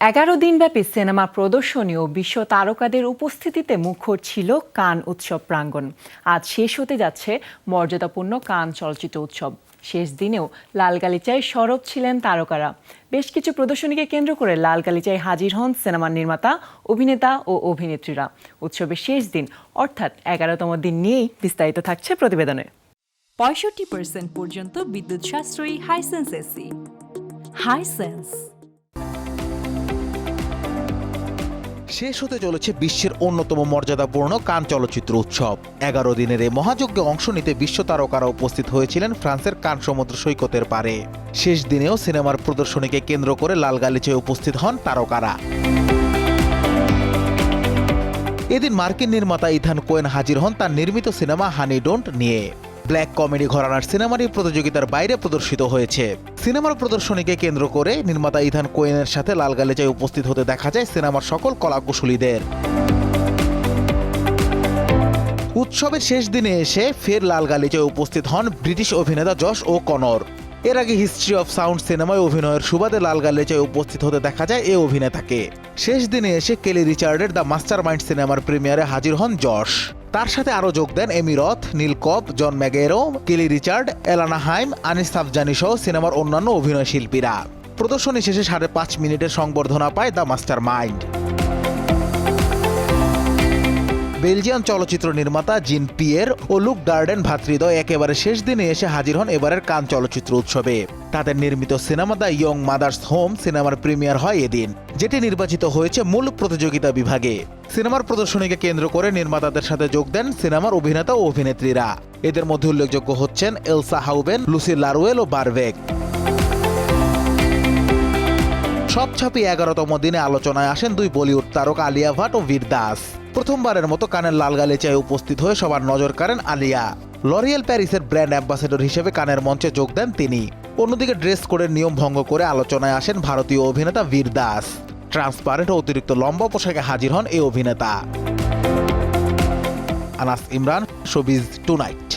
এগারো দিনব্যাপী সিনেমা প্রদর্শনী ও বিশ্ব তারকাদের উপস্থিতিতে মুখর ছিল কান উৎসব প্রাঙ্গণ। আজ শেষ হতে যাচ্ছে মর্যাদাপূর্ণ কান চলচ্চিত্র উৎসব। শেষ দিনেও লাল গালিচায় সরব ছিলেন তারকারা। বেশ কিছু প্রদর্শনীকে কেন্দ্র করে লাল গালিচায় হাজির হন সিনেমার নির্মাতা, অভিনেতা ও অভিনেত্রীরা। উৎসবের শেষ দিন, অর্থাৎ এগারোতম দিন নিয়েই বিস্তারিত থাকছে প্রতিবেদনে। পঁয়ষট্টি পার্সেন্ট পর্যন্ত বিদ্যুৎ সাশ্রয়ী হাইসেন্স এসি হাইসেন্স শেষ হতে চলেছে বিশ্বের অন্যতম মর্যাদাপূর্ণ কান চলচ্চিত্র উৎসব। এগারো দিনের এই মহাযজ্ঞে অংশ নিতে বিশ্ব তারকারা উপস্থিত হয়েছিলেন ফ্রান্সের কান সমুদ্র সৈকতের পারে। শেষ দিনেও সিনেমার প্রদর্শনীকে কেন্দ্র করে লাল গালিচায় উপস্থিত হন তারকারা। এদিন মার্কিন নির্মাতা ইথান কোয়েন হাজির হন তার নির্মিত সিনেমা হানি ডোন্ট নিয়ে। ব্ল্যাক কমেডি ঘরানার সিনেমাটি প্রতিযোগিতার বাইরে প্রদর্শিত হয়েছে। সিনেমার প্রদর্শনীকে কেন্দ্র করে নির্মাতা ইথান কোয়েনের সাথে লাল গালিচায় উপস্থিত হতে দেখা যায় সিনেমার সকল কলাকুশলীদের। উৎসবের শেষ দিনে এসে ফের লাল গালিচায় উপস্থিত হন ব্রিটিশ অভিনেতা যশ ও কনর এর আগে হিস্ট্রি অফ সাউন্ড সিনেমায় অভিনয়ের সুবাদে লাল গালিচায় উপস্থিত হতে দেখা যায় এ অভিনেতাকে। শেষ দিনে এসে কেলি রিচার্ডের দ্য মাস্টার মাইন্ড সিনেমার প্রিমিয়ারে হাজির হন যশ তার সাথে আরও যোগ দেন এমিরথ নীলকপ John Magaro, Kelly Reichardt, Alana Haim, Anis সাফজানি সহ সিনেমার অন্যান্য অভিনয় শিল্পীরা। প্রদর্শনী শেষে সাড়ে পাঁচ মিনিটের সংবর্ধনা পায় দ্য মাস্টার মাইন্ড বেলজিয়ান চলচ্চিত্র নির্মাতা জিন পিয়ের ও লুক ডার্ডেন ভাতৃদ্বয় একেবারে শেষ দিনে এসে হাজির হন এবারের কান চলচ্চিত্র উৎসবে। তাদের নির্মিত cinema the young mothers home সিনেমার প্রিমিয়ার হয় এদিন, যেটি নির্বাচিত হয়েছে মূল প্রতিযোগিতা বিভাগে। সিনেমার প্রদর্শনীকে কেন্দ্র করে নির্মাতাদের সাথে যোগ দেন সিনেমার অভিনেতা ও অভিনেত্রীরা। এদের মধ্যে উল্লেখযোগ্য হচ্ছেন এলসা হাউবেন, লুসি লারুয়েল ও বারবেক সব ছাপিয়ে এগারোতম দিনে আলোচনায় আসেন দুই বলিউড তারকা আলিয়া ভাট ও বীর দাস। প্রথমবারের মতো কানের লাল গালিচায় উপস্থিত হয়ে সবার নজর কাড়েন আলিয়া। লরিয়েল প্যারিসের ব্র্যান্ড অ্যাম্বাসেডর হিসেবে কানের মঞ্চে যোগ দেন তিনি। অন্যদিকে ড্রেস কোডের নিয়ম ভঙ্গ করে আলোচনায় আসেন ভারতীয় অভিনেতা বীর দাস। ট্রান্সপারেন্ট ও অতিরিক্ত লম্বা পোশাকে হাজির হন এই অভিনেতা। Anas Imran, showbiz tonight.